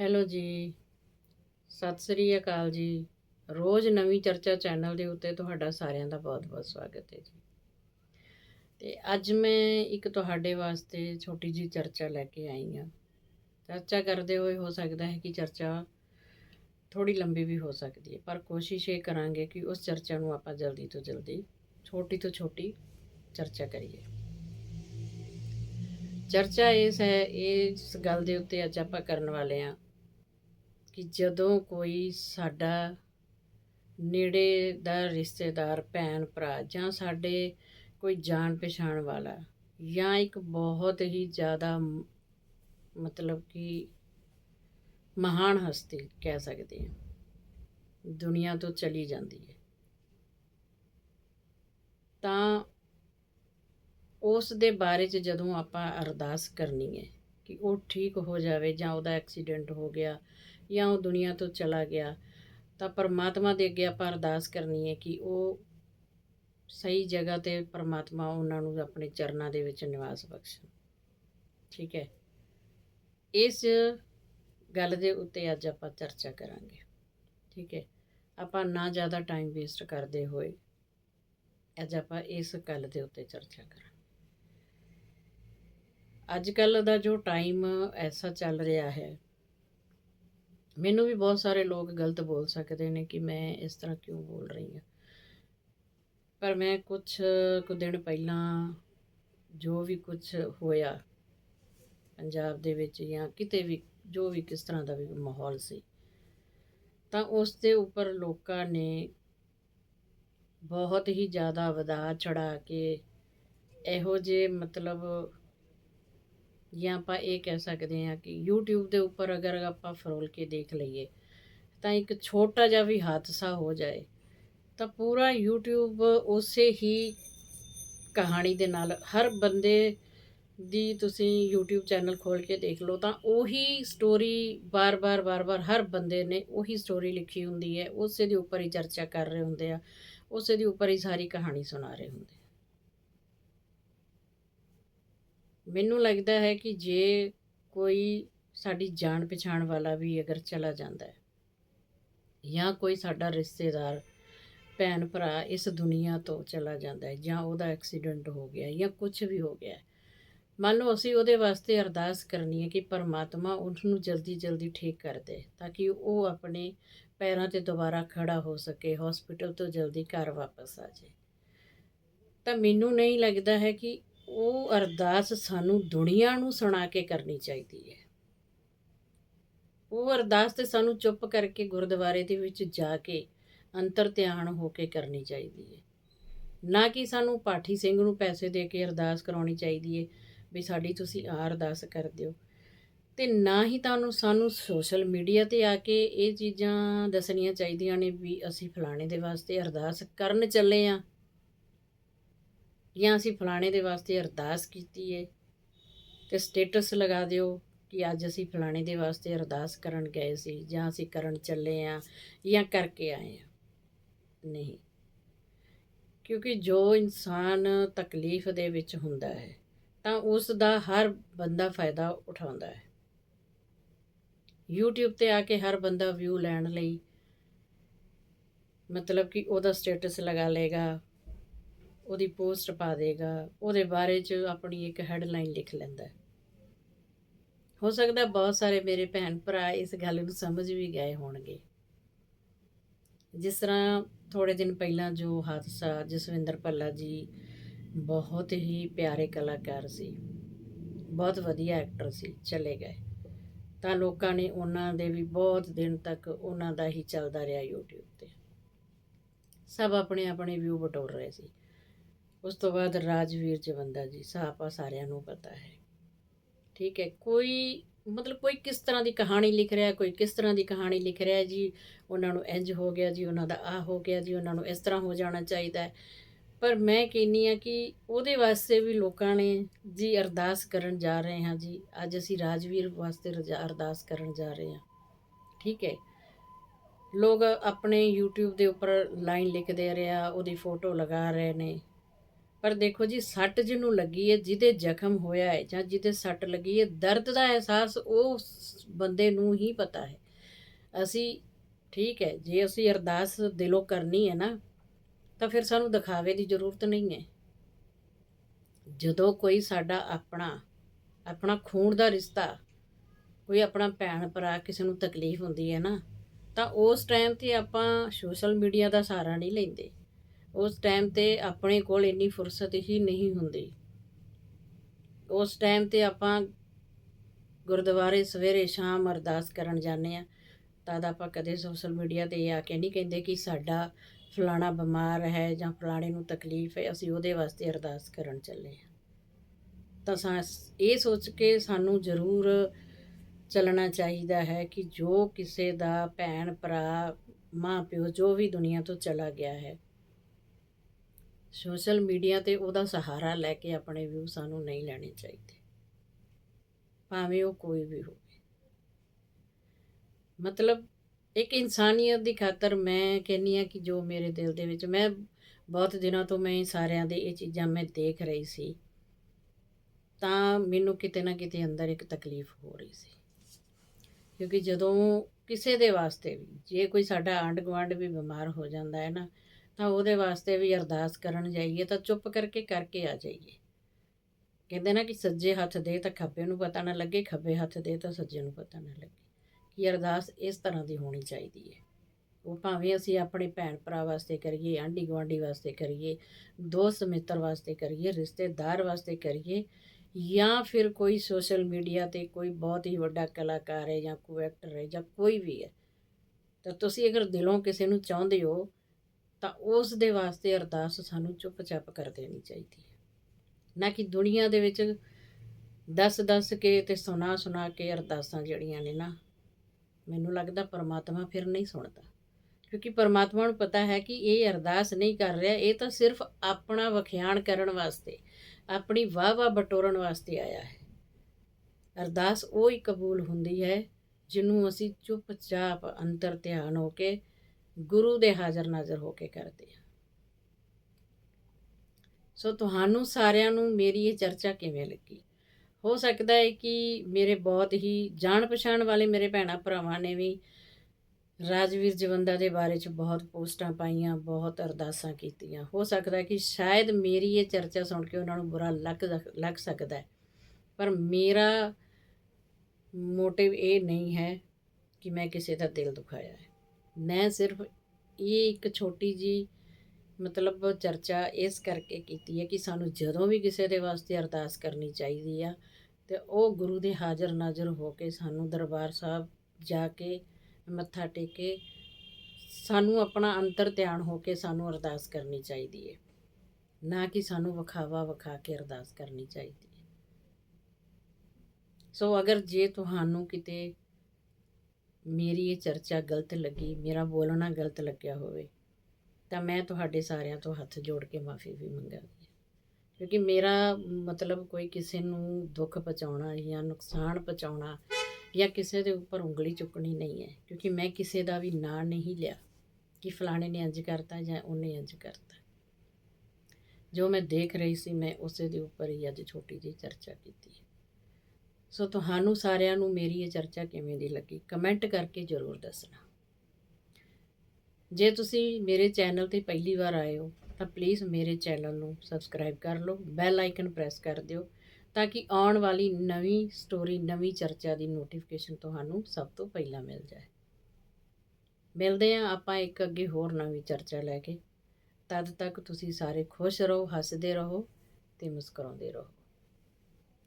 Hello ਜੀ। ਸਤਿ ਸ੍ਰੀ ਅਕਾਲ ਜੀ। ਰੋਜ਼ ਨਵੀਂ ਚਰਚਾ ਚੈਨਲ ਦੇ ਉੱਤੇ ਤੁਹਾਡਾ ਸਾਰਿਆਂ ਦਾ ਬਹੁਤ-ਬਹੁਤ ਸਵਾਗਤ ਹੈ ਜੀ। ਤੇ ਅੱਜ ਮੈਂ ਇੱਕ ਤੁਹਾਡੇ ਵਾਸਤੇ ਛੋਟੀ ਜੀ ਚਰਚਾ ਲੈ ਕੇ ਆਈ ਹਾਂ। ਚਰਚਾ ਕਰਦੇ ਹੋਏ ਹੋ ਸਕਦਾ ਹੈ ਕਿ ਚਰਚਾ ਥੋੜੀ ਲੰਬੀ ਵੀ ਹੋ ਸਕਦੀ ਹੈ, ਪਰ ਕੋਸ਼ਿਸ਼ ਇਹ ਕਰਾਂਗੇ ਕਿ ਉਸ ਚਰਚਾ ਨੂੰ ਆਪਾਂ ਜਲਦੀ ਤੋਂ ਜਲਦੀ, ਛੋਟੀ ਤੋਂ ਛੋਟੀ ਚਰਚਾ ਕਰੀਏ। ਚਰਚਾ ਇਸ ਹੈ, ਇਸ ਗੱਲ ਦੇ ਉੱਤੇ ਅੱਜ ਆਪਾਂ ਕਰਨ ਵਾਲੇ ਹਾਂ ਕਿ ਜਦੋਂ ਕੋਈ ਸਾਡਾ ਨੇੜੇ ਦਾ ਰਿਸ਼ਤੇਦਾਰ, ਭੈਣ, ਭਰਾ ਜਾਂ ਸਾਡੇ ਕੋਈ ਜਾਣ ਪਛਾਣ ਵਾਲਾ ਜਾਂ ਇੱਕ ਬਹੁਤ ਹੀ ਜ਼ਿਆਦਾ ਮਤਲਬ ਕਿ ਮਹਾਨ ਹਸਤੀ ਕਹਿ ਸਕਦੇ ਹਾਂ, ਦੁਨੀਆ ਤੋਂ ਚਲੀ ਜਾਂਦੀ ਹੈ। ਤਾਂ ਉਸ ਦੇ ਬਾਰੇ 'ਚ ਜਦੋਂ ਆਪਾਂ ਅਰਦਾਸ ਕਰਨੀ ਹੈ ਕਿ ਉਹ ਠੀਕ ਹੋ ਜਾਵੇ ਜਾਂ ਉਹਦਾ ਐਕਸੀਡੈਂਟ ਹੋ ਗਿਆ ਜਾਂ ਉਹ ਦੁਨੀਆ ਤੋਂ ਚਲਾ ਗਿਆ, ਤਾਂ ਪਰਮਾਤਮਾ ਦੇ ਅੱਗੇ ਆਪਾਂ ਅਰਦਾਸ ਕਰਨੀ ਹੈ ਕਿ ਉਹ ਸਹੀ ਜਗ੍ਹਾ ਤੇ ਪਰਮਾਤਮਾ ਉਹਨਾਂ ਨੂੰ ਆਪਣੇ ਚਰਨਾਂ ਦੇ ਵਿੱਚ ਨਿਵਾਸ ਬਖਸ਼ਣ। ਠੀਕ ਹੈ? ਇਸ ਗੱਲ ਦੇ ਉੱਤੇ ਅੱਜ ਆਪਾਂ ਚਰਚਾ ਕਰਾਂਗੇ। ਠੀਕ ਹੈ? ਆਪਾਂ ਨਾ ਜ਼ਿਆਦਾ ਟਾਈਮ ਵੇਸਟ ਕਰਦੇ ਹੋਏ ਅੱਜ ਆਪਾਂ ਇਸ ਗੱਲ ਦੇ ਉੱਤੇ ਚਰਚਾ ਕਰਾਂਗੇ। ਅੱਜ ਕੱਲ ਦਾ ਜੋ ਟਾਈਮ ਐਸਾ ਚੱਲ ਰਿਹਾ ਹੈ ਮੈਨੂੰ ਵੀ ਬਹੁਤ ਸਾਰੇ ਲੋਕ ਗਲਤ ਬੋਲ ਸਕਦੇ ਨੇ ਕਿ ਮੈਂ ਇਸ ਤਰ੍ਹਾਂ ਕਿਉਂ ਬੋਲ ਰਹੀ ਹਾਂ। ਪਰ ਮੈਂ ਕੁਝ ਕੁ ਦਿਨ ਪਹਿਲਾਂ ਜੋ ਵੀ ਕੁਝ ਹੋਇਆ ਪੰਜਾਬ ਦੇ ਵਿੱਚ ਜਾਂ ਕਿਤੇ ਵੀ, ਜੋ ਵੀ ਕਿਸ ਤਰ੍ਹਾਂ ਦਾ ਵੀ ਮਾਹੌਲ ਸੀ, ਤਾਂ ਉਸ ਦੇ ਉੱਪਰ ਲੋਕਾਂ ਨੇ ਬਹੁਤ ਹੀ ਜ਼ਿਆਦਾ ਵਧਾ ਚੜਾ ਕੇ ਇਹੋ ਜਿਹੇ ਮਤਲਬ ਜਾਂ ਆਪਾਂ ਇਹ ਕਹਿ ਸਕਦੇ ਹਾਂ ਕਿ YouTube ਦੇ ਉੱਪਰ ਅਗਰ ਆਪਾਂ ਫਰੋਲ ਕੇ ਦੇਖ ਲਈਏ, ਤਾਂ ਇੱਕ ਛੋਟਾ ਜਿਹਾ ਵੀ ਹਾਦਸਾ ਹੋ ਜਾਏ, ਤਾਂ ਪੂਰਾ YouTube ਉਸੇ ਹੀ ਕਹਾਣੀ ਦੇ ਨਾਲ ਹਰ ਬੰਦੇ ਦੀ ਤੁਸੀਂ YouTube ਚੈਨਲ ਖੋਲ ਕੇ ਦੇਖ ਲਓ, ਤਾਂ ਉਹੀ ਸਟੋਰੀ ਬਾਰ-ਬਾਰ ਬਾਰ-ਬਾਰ ਹਰ ਬੰਦੇ ਨੇ ਉਹੀ ਸਟੋਰੀ ਲਿਖੀ ਹੁੰਦੀ ਹੈ, ਉਸੇ ਦੇ ਉੱਪਰ ਹੀ ਚਰਚਾ ਕਰ ਰਹੇ ਹੁੰਦੇ ਆ, ਉਸੇ ਦੇ ਉੱਪਰ ਹੀ ਸਾਰੀ ਕਹਾਣੀ ਸੁਣਾ ਰਹੇ ਹੁੰਦੇ ਮੈਨੂੰ ਲੱਗਦਾ ਹੈ ਕਿ ਜੇ ਕੋਈ ਸਾਡੀ ਜਾਣ ਪਛਾਣ ਵਾਲਾ ਵੀ ਅਗਰ ਚਲਾ ਜਾਂਦਾ ਹੈ, ਜਾਂ ਕੋਈ ਸਾਡਾ ਰਿਸ਼ਤੇਦਾਰ, ਭੈਣ ਭਰਾ ਇਸ ਦੁਨੀਆ ਤੋਂ ਚਲਾ ਜਾਂਦਾ ਹੈ, ਜਾਂ ਉਹਦਾ ਐਕਸੀਡੈਂਟ ਹੋ ਗਿਆ ਜਾਂ ਕੁਝ ਵੀ ਹੋ ਗਿਆ ਮੰਨ ਲਓ ਅਸੀਂ ਉਹਦੇ ਵਾਸਤੇ ਅਰਦਾਸ ਕਰਨੀ ਹੈ ਕਿ ਪਰਮਾਤਮਾ ਉਸ ਨੂੰ ਜਲਦੀ ਜਲਦੀ ਠੀਕ ਕਰ ਦੇ, ਤਾਂ ਕਿ ਉਹ ਆਪਣੇ ਪੈਰਾਂ ਤੇ ਦੁਬਾਰਾ ਖੜਾ ਹੋ ਸਕੇ ਹਸਪੀਟਲ ਤੋਂ ਜਲਦੀ ਘਰ ਵਾਪਸ ਆ ਜਾਏ। ਤਾਂ ਮੈਨੂੰ ਨਹੀਂ ਲੱਗਦਾ ਹੈ ਕਿ ਉਹ ਅਰਦਾਸ ਸਾਨੂੰ ਦੁਨੀਆ ਨੂੰ ਸੁਣਾ ਕੇ ਕਰਨੀ ਚਾਹੀਦੀ ਹੈ। ਉਹ ਅਰਦਾਸ ਤੇ ਸਾਨੂੰ ਚੁੱਪ ਕਰਕੇ ਗੁਰਦੁਆਰੇ ਦੇ ਵਿੱਚ ਜਾ ਕੇ ਅੰਤਰ ਧਿਆਨ ਹੋ ਕੇ ਕਰਨੀ ਚਾਹੀਦੀ ਹੈ। ਨਾ ਕਿ ਸਾਨੂੰ ਪਾਠੀ ਸਿੰਘ ਨੂੰ ਪੈਸੇ ਦੇ ਕੇ ਅਰਦਾਸ ਕਰਾਉਣੀ ਚਾਹੀਦੀ ਹੈ ਵੀ ਸਾਡੀ ਤੁਸੀਂ ਆ ਅਰਦਾਸ ਕਰ ਦਿਓ। ਤੇ ਨਾ ਹੀ ਤੁਹਾਨੂੰ ਸਾਨੂੰ ਸੋਸ਼ਲ ਮੀਡੀਆ ਤੇ ਆ ਕੇ ਇਹ ਚੀਜ਼ਾਂ ਦੱਸਣੀਆਂ ਚਾਹੀਦੀਆਂ ਨੇ ਵੀ ਅਸੀਂ ਫਲਾਣੇ ਦੇ ਵਾਸਤੇ ਅਰਦਾਸ ਕਰਨ ਚੱਲੇ ਆ ਜਾਂ ਅਸੀਂ ਫਲਾਣੇ ਦੇ ਵਾਸਤੇ ਅਰਦਾਸ ਕੀਤੀ ਹੈ ਤੇ ਸਟੇਟਸ ਲਗਾ ਦਿਓ ਕਿ ਅੱਜ ਅਸੀਂ ਫਲਾਣੇ ਦੇ ਵਾਸਤੇ ਅਰਦਾਸ ਕਰਨ ਗਏ ਸੀ, ਜਾਂ ਅਸੀਂ ਕਰਨ ਚੱਲੇ ਆ, ਜਾਂ ਕਰਕੇ ਆਏ ਆ। ਨਹੀਂ। ਕਿਉਂਕਿ ਜੋ ਇਨਸਾਨ ਤਕਲੀਫ ਦੇ ਵਿੱਚ ਹੁੰਦਾ ਹੈ, ਤਾਂ ਉਸ ਦਾ ਹਰ ਬੰਦਾ ਫਾਇਦਾ ਉਠਾਉਂਦਾ ਹੈ। YouTube ਤੇ ਆ ਕੇ ਹਰ ਬੰਦਾ ਵਿਊ ਲੈਣ ਲਈ ਮਤਲਬ ਕਿ ਉਹਦਾ ਸਟੇਟਸ ਲਗਾ ਲੇਗਾ ਉਹਦੀ ਪੋਸਟ ਪਾ ਦੇਗਾ, ਉਹਦੇ ਬਾਰੇ 'ਚ ਆਪਣੀ ਇੱਕ ਹੈਡਲਾਈਨ ਲਿਖ ਲੈਂਦਾ ਹੋ। ਸਕਦਾ ਬਹੁਤ ਸਾਰੇ ਮੇਰੇ ਭੈਣ ਭਰਾ ਇਸ ਗੱਲ ਨੂੰ ਸਮਝ ਵੀ ਗਏ ਹੋਣਗੇ। ਜਿਸ ਤਰ੍ਹਾਂ ਥੋੜੇ ਦਿਨ ਪਹਿਲਾਂ ਜੋ ਹਾਦਸਾ ਜਸਵਿੰਦਰ ਭੱਲਾ ਜੀ ਬਹੁਤ ਹੀ ਪਿਆਰੇ ਕਲਾਕਾਰ ਸੀ, ਬਹੁਤ ਵਧੀਆ ਐਕਟਰ ਸੀ, ਚਲੇ ਗਏ। ਤਾਂ ਲੋਕਾਂ ਨੇ ਉਹਨਾਂ ਦੇ ਵੀ ਬਹੁਤ ਦਿਨ ਤੱਕ ਉਹਨਾਂ ਦਾ ਹੀ ਚੱਲਦਾ ਰਿਹਾ YouTube ਤੇ। ਸਭ ਆਪਣੇ ਆਪਣੇ ਵਿਊ ਬਟੋਰ ਰਹੇ ਸੀ। ਉਸ ਤੋਂ ਬਾਅਦ ਰਾਜਵੀਰ ਜਵੰਦਾ ਜੀ ਸਾਪਾ ਸਾਰਿਆਂ ਨੂੰ ਪਤਾ ਹੈ। ਠੀਕ ਹੈ, ਕੋਈ ਮਤਲਬ ਕੋਈ ਕਿਸ ਤਰ੍ਹਾਂ ਦੀ ਕਹਾਣੀ ਲਿਖ ਰਿਹਾ ਕੋਈ ਕਿਸ ਤਰ੍ਹਾਂ ਦੀ ਕਹਾਣੀ ਲਿਖ ਰਿਹਾ ਜੀ, ਉਹਨਾਂ ਨੂੰ ਇੰਜ ਹੋ ਗਿਆ ਜੀ, ਉਹਨਾਂ ਦਾ ਆ ਹੋ ਗਿਆ ਜੀ, ਉਹਨਾਂ ਨੂੰ ਇਸ ਤਰ੍ਹਾਂ ਹੋ ਜਾਣਾ ਚਾਹੀਦਾ ਹੈ। ਪਰ ਮੈਂ ਕਹਿੰਨੀ ਆ ਕਿ ਉਹਦੇ ਵਾਸਤੇ ਵੀ ਲੋਕਾਂ ਨੇ ਜੀ ਅਰਦਾਸ ਕਰਨ ਜਾ ਰਹੇ ਹਾਂ ਜੀ, ਅੱਜ ਅਸੀਂ ਰਾਜਵੀਰ ਵਾਸਤੇ ਰਜਾ- ਅਰਦਾਸ ਕਰਨ ਜਾ ਰਹੇ ਹਾਂ। ਠੀਕ ਹੈ, ਲੋਕ ਆਪਣੇ YouTube ਦੇ ਉੱਪਰ ਲਾਈਨ ਲਿਖਦੇ ਰਿਹਾ, ਉਹਦੀ ਫੋਟੋ ਲਗਾ ਰਹੇ ਨੇ। ਪਰ ਦੇਖੋ ਜੀ, ਸੱਟ ਜਿਹਨੂੰ ਲੱਗੀ ਹੈ, ਜਿਹਦੇ ਜ਼ਖਮ ਹੋਇਆ ਹੈ ਜਾਂ ਜਿਹਦੇ ਸੱਟ ਲੱਗੀ ਹੈ, ਦਰਦ ਦਾ ਅਹਿਸਾਸ ਉਹ ਬੰਦੇ ਨੂੰ ਹੀ ਪਤਾ ਹੈ। ਅਸੀਂ, ਠੀਕ ਹੈ, ਜੇ ਅਸੀਂ ਅਰਦਾਸ ਦਿਲੋਂ ਕਰਨੀ ਹੈ ਨਾ, ਤਾਂ ਫਿਰ ਸਾਨੂੰ ਦਿਖਾਵੇ ਦੀ ਜ਼ਰੂਰਤ ਨਹੀਂ ਹੈ। ਜਦੋਂ ਕੋਈ ਸਾਡਾ ਆਪਣਾ ਆਪਣਾ ਖੂਨ ਦਾ ਰਿਸ਼ਤਾ, ਕੋਈ ਆਪਣਾ ਭੈਣ ਭਰਾ ਕਿਸੇ ਨੂੰ ਤਕਲੀਫ ਹੁੰਦੀ ਹੈ ਨਾ, ਤਾਂ ਉਸ ਟਾਈਮ ਤੇ ਆਪਾਂ ਸੋਸ਼ਲ ਮੀਡੀਆ ਦਾ ਸਹਾਰਾ ਨਹੀਂ ਲੈਂਦੇ। ਉਸ ਟਾਈਮ ਤੇ ਆਪਣੇ ਕੋਲ ਇੰਨੀ ਫੁਰਸਤ ਹੀ ਨਹੀਂ ਹੁੰਦੀ। ਉਸ ਟਾਈਮ ਤੇ ਆਪਾਂ ਗੁਰਦੁਆਰੇ ਸਵੇਰੇ ਸ਼ਾਮ ਅਰਦਾਸ ਕਰਨ ਜਾਂਦੇ ਆ ਤਦ ਆਪਾਂ ਕਦੇ ਸੋਸ਼ਲ ਮੀਡੀਆ ਤੇ ਇਹ ਆ ਕੇ ਨਹੀਂ ਕਹਿੰਦੇ ਕਿ ਸਾਡਾ ਫਲਾਣਾ ਬਿਮਾਰ ਹੈ ਜਾਂ ਫਲਾਣੇ ਨੂੰ ਤਕਲੀਫ ਹੈ, ਅਸੀਂ ਉਹਦੇ ਵਾਸਤੇ ਅਰਦਾਸ ਕਰਨ ਚੱਲੇ ਆ ਤਾਂ ਸਾ, ਇਹ ਸੋਚ ਕੇ ਸਾਨੂੰ ਜ਼ਰੂਰ ਚੱਲਣਾ ਚਾਹੀਦਾ ਹੈ ਕਿ ਜੋ ਕਿਸੇ ਦਾ ਭੈਣ ਭਰਾ, ਮਾਂ ਪਿਓ, ਜੋ ਵੀ ਦੁਨੀਆ ਤੋਂ ਚਲਾ ਗਿਆ ਹੈ ਸੋਸ਼ਲ ਮੀਡੀਆ ਤੇ ਉਹਦਾ ਸਹਾਰਾ ਲੈ ਕੇ ਆਪਣੇ ਵਿਊ ਸਾਨੂੰ ਨਹੀਂ ਲੈਣੇ ਚਾਹੀਦੇ। ਭਾਵੇਂ ਉਹ ਕੋਈ ਵੀ ਹੋਵੇ। ਮਤਲਬ ਇੱਕ ਇਨਸਾਨੀਅਤ ਦੀ ਖਾਤਰ ਮੈਂ ਕਹਿੰਨੀ ਆ ਕਿ ਜੋ ਮੇਰੇ ਦਿਲ ਦੇ ਵਿੱਚ, ਮੈਂ ਬਹੁਤ ਦਿਨਾਂ ਤੋਂ ਮੈਂ ਸਾਰਿਆਂ ਦੇ ਇਹ ਚੀਜ਼ਾਂ ਮੈਂ ਦੇਖ ਰਹੀ ਸੀ, ਤਾਂ ਮੈਨੂੰ ਕਿਤੇ ਨਾ ਕਿਤੇ ਅੰਦਰ ਇੱਕ ਤਕਲੀਫ ਹੋ ਰਹੀ ਸੀ। ਕਿਉਂਕਿ ਜਦੋਂ ਕਿਸੇ ਦੇ ਵਾਸਤੇ ਵੀ, ਜੇ ਕੋਈ ਸਾਡਾ ਆਂਢ ਗੁਆਂਢ ਵੀ ਬਿਮਾਰ ਹੋ ਜਾਂਦਾ ਹੈ ਨਾ ਤਾਂ ਉਹਦੇ ਵਾਸਤੇ ਵੀ ਅਰਦਾਸ ਕਰਨ ਜਾਈਏ ਤਾਂ ਚੁੱਪ ਕਰਕੇ ਕਰਕੇ ਆ ਜਾਈਏ। ਕਹਿੰਦੇ ਨਾ ਕਿ ਸੱਜੇ ਹੱਥ ਦੇ ਤਾਂ ਖੱਬੇ ਨੂੰ ਪਤਾ ਨਾ ਲੱਗੇ, ਖੱਬੇ ਹੱਥ ਦੇ ਤਾਂ ਸੱਜੇ ਨੂੰ ਪਤਾ ਨਾ ਲੱਗੇ। ਕਿ ਅਰਦਾਸ ਇਸ ਤਰ੍ਹਾਂ ਦੀ ਹੋਣੀ ਚਾਹੀਦੀ ਹੈ। ਉਹ ਭਾਵੇਂ ਅਸੀਂ ਆਪਣੇ ਭੈਣ ਭਰਾ ਵਾਸਤੇ ਕਰੀਏ, ਆਂਢੀ ਗੁਆਂਢੀ ਵਾਸਤੇ ਕਰੀਏ, ਦੋਸਤ ਮਿੱਤਰ ਵਾਸਤੇ ਕਰੀਏ, ਰਿਸ਼ਤੇਦਾਰ ਵਾਸਤੇ ਕਰੀਏ, ਜਾਂ ਫਿਰ ਕੋਈ ਸੋਸ਼ਲ ਮੀਡੀਆ ਤੇ ਕੋਈ ਬਹੁਤ ਹੀ ਵੱਡਾ ਕਲਾਕਾਰ ਹੈ ਜਾਂ ਕੋਈ ਐਕਟਰ ਹੈ ਜਾਂ ਕੋਈ ਵੀ ਹੈ, ਤਾਂ ਤੁਸੀਂ ਅਗਰ ਦਿਲੋਂ ਕਿਸੇ ਨੂੰ ਚਾਹੁੰਦੇ ਹੋ ਤਾਂ ਉਸ ਦੇ ਵਾਸਤੇ ਅਰਦਾਸ ਸਾਨੂੰ ਚੁੱਪਚਾਪ ਕਰ ਦੇਣੀ ਚਾਹੀਦੀ ਹੈ। ਨਾ ਕਿ ਦੁਨੀਆ ਦੇ ਵਿੱਚ ਦੱਸ ਦੱਸ ਕੇ ਤੇ ਸੁਣਾ ਸੁਣਾ ਕੇ ਅਰਦਾਸਾਂ ਜਿਹੜੀਆਂ ਨੇ ਨਾ, ਮੈਨੂੰ ਲੱਗਦਾ ਪਰਮਾਤਮਾ ਫਿਰ ਨਹੀਂ ਸੁਣਦਾ। ਕਿਉਂਕਿ ਪਰਮਾਤਮਾ ਨੂੰ ਪਤਾ ਹੈ ਕਿ ਇਹ ਅਰਦਾਸ ਨਹੀਂ ਕਰ ਰਿਹਾ, ਇਹ ਤਾਂ ਸਿਰਫ ਆਪਣਾ ਵਖਿਆਣ ਕਰਨ ਵਾਸਤੇ, ਆਪਣੀ ਵਾਹ ਵਾਹ ਬਟੋਰਨ ਵਾਸਤੇ ਆਇਆ ਹੈ। ਅਰਦਾਸ ਉਹ ਹੀ ਕਬੂਲ ਹੁੰਦੀ ਹੈ, ਜਿਹਨੂੰ ਅਸੀਂ ਚੁੱਪਚਾਪ ਅੰਤਰ ਧਿਆਨ ਹੋ ਕੇ ਗੁਰੂ ਦੇ ਹਾਜ਼ਰ ਨਾਜ਼ਰ ਹੋ ਕੇ ਕਰਦੇ ਹਾਂ ਸੋ ਤੁਹਾਨੂੰ ਸਾਰਿਆਂ ਨੂੰ ਮੇਰੀ ਇਹ ਚਰਚਾ ਕਿਵੇਂ ਲੱਗੀ? ਹੋ ਸਕਦਾ ਹੈ ਕਿ ਮੇਰੇ ਬਹੁਤ ਹੀ ਜਾਣ ਪਛਾਣ ਵਾਲੇ ਮੇਰੇ ਭੈਣਾ ਭਰਾਵਾਂ ਨੇ ਵੀ ਰਾਜਵੀਰ ਜਵੰਦਾ ਦੇ ਬਾਰੇ ਚ ਬਹੁਤ ਪੋਸਟਾਂ ਪਾਈਆਂ, ਬਹੁਤ ਅਰਦਾਸਾਂ ਕੀਤੀਆਂ। ਹੋ ਸਕਦਾ ਕਿ ਸ਼ਾਇਦ ਮੇਰੀ ਇਹ ਚਰਚਾ ਸੁਣ ਕੇ ਉਹਨਾਂ ਨੂੰ ਬੁਰਾ ਲੱਗ ਲੱਗ ਸਕਦਾ ਹੈ। ਪਰ ਮੇਰਾ ਮੋਟਿਵ ਇਹ ਨਹੀਂ ਹੈ ਕਿ ਮੈਂ ਕਿਸੇ ਦਾ ਦਿਲ ਦੁਖਾਇਆ ਹੈ। ਮੈਂ ਸਿਰਫ ਇਹ ਇੱਕ ਛੋਟੀ ਜੀ ਮਤਲਬ ਚਰਚਾ ਇਸ ਕਰਕੇ ਕੀਤੀ ਹੈ ਕਿ ਸਾਨੂੰ ਜਦੋਂ ਵੀ ਕਿਸੇ ਦੇ ਵਾਸਤੇ ਅਰਦਾਸ ਕਰਨੀ ਚਾਹੀਦੀ ਆ, ਤੇ ਉਹ ਗੁਰੂ ਦੇ ਹਾਜ਼ਰ ਨਾਜ਼ਰ ਹੋ ਕੇ ਸਾਨੂੰ ਦਰਬਾਰ ਸਾਹਿਬ ਜਾ ਕੇ ਮੱਥਾ ਟੇਕੇ ਸਾਨੂੰ ਆਪਣਾ ਅੰਤਰ ਧਿਆਨ ਹੋ ਕੇ ਸਾਨੂੰ ਅਰਦਾਸ ਕਰਨੀ ਚਾਹੀਦੀ ਹੈ। ਨਾ ਕਿ ਸਾਨੂੰ ਵਿਖਾਵਾ ਵਿਖਾ ਕੇ ਅਰਦਾਸ ਕਰਨੀ ਚਾਹੀਦੀ ਹੈ। ਸੋ ਅਗਰ ਜੇ ਤੁਹਾਨੂੰ ਕਿਤੇ ਮੇਰੀ ਇਹ ਚਰਚਾ ਗਲਤ ਲੱਗੀ, ਮੇਰਾ ਬੋਲਣਾ ਗਲਤ ਲੱਗਿਆ ਹੋਵੇ, ਤਾਂ ਮੈਂ ਤੁਹਾਡੇ ਸਾਰਿਆਂ ਤੋਂ ਹੱਥ ਜੋੜ ਕੇ ਮਾਫੀ ਵੀ ਮੰਗਾਂਗੀ। ਕਿਉਂਕਿ ਮੇਰਾ ਮਤਲਬ ਕੋਈ ਕਿਸੇ ਨੂੰ ਦੁੱਖ ਪਹੁੰਚਾਉਣਾ ਜਾਂ ਨੁਕਸਾਨ ਪਹੁੰਚਾਉਣਾ ਜਾਂ ਕਿਸੇ ਦੇ ਉੱਪਰ ਉਂਗਲੀ ਚੁੱਕਣੀ ਨਹੀਂ ਹੈ, ਕਿਉਂਕਿ ਮੈਂ ਕਿਸੇ ਦਾ ਵੀ ਨਾਂ ਨਹੀਂ ਲਿਆ ਕਿ ਫਲਾਣੇ ਨੇ ਇੰਜ ਕਰਤਾ ਜਾਂ ਉਹਨੇ ਇੰਜ ਕਰਤਾ। ਜੋ ਮੈਂ ਦੇਖ ਰਹੀ ਸੀ, ਮੈਂ ਉਸੇ ਦੇ ਉੱਪਰ ਹੀ ਅੱਜ ਛੋਟੀ ਜਿਹੀ ਚਰਚਾ ਕੀਤੀ ਸੋ ਤੁਹਾਨੂੰ ਸਾਰਿਆਂ ਨੂੰ ਮੇਰੀ ਇਹ ਚਰਚਾ ਕਿਵੇਂ ਦੀ ਲੱਗੀ? ਕਮੈਂਟ ਕਰਕੇ ਜ਼ਰੂਰ ਦੱਸਣਾ। ਜੇ ਤੁਸੀਂ ਮੇਰੇ ਚੈਨਲ ਤੇ ਪਹਿਲੀ ਵਾਰ ਆਏ ਹੋ, ਤਾਂ ਪਲੀਜ਼ ਮੇਰੇ ਚੈਨਲ ਨੂੰ ਸਬਸਕ੍ਰਾਈਬ ਕਰ ਲਓ, ਬੈਲ ਆਈਕਨ ਪ੍ਰੈਸ ਕਰ ਦਿਓ, ਤਾਂ ਕਿ ਆਉਣ ਵਾਲੀ ਨਵੀਂ ਸਟੋਰੀ, ਨਵੀਂ ਚਰਚਾ ਦੀ ਨੋਟੀਫਿਕੇਸ਼ਨ ਤੁਹਾਨੂੰ ਸਭ ਤੋਂ ਪਹਿਲਾਂ ਮਿਲ ਜਾਏ। ਮਿਲਦੇ ਹਾਂ ਆਪਾਂ ਇੱਕ ਅੱਗੇ ਹੋਰ ਨਵੀਂ ਚਰਚਾ ਲੈ ਕੇ। ਤਦ ਤੱਕ ਤੁਸੀਂ ਸਾਰੇ ਖੁਸ਼ ਰਹੋ, ਹੱਸਦੇ ਰਹੋ ਤੇ ਮੁਸਕਰਾਉਂਦੇ ਰਹੋ।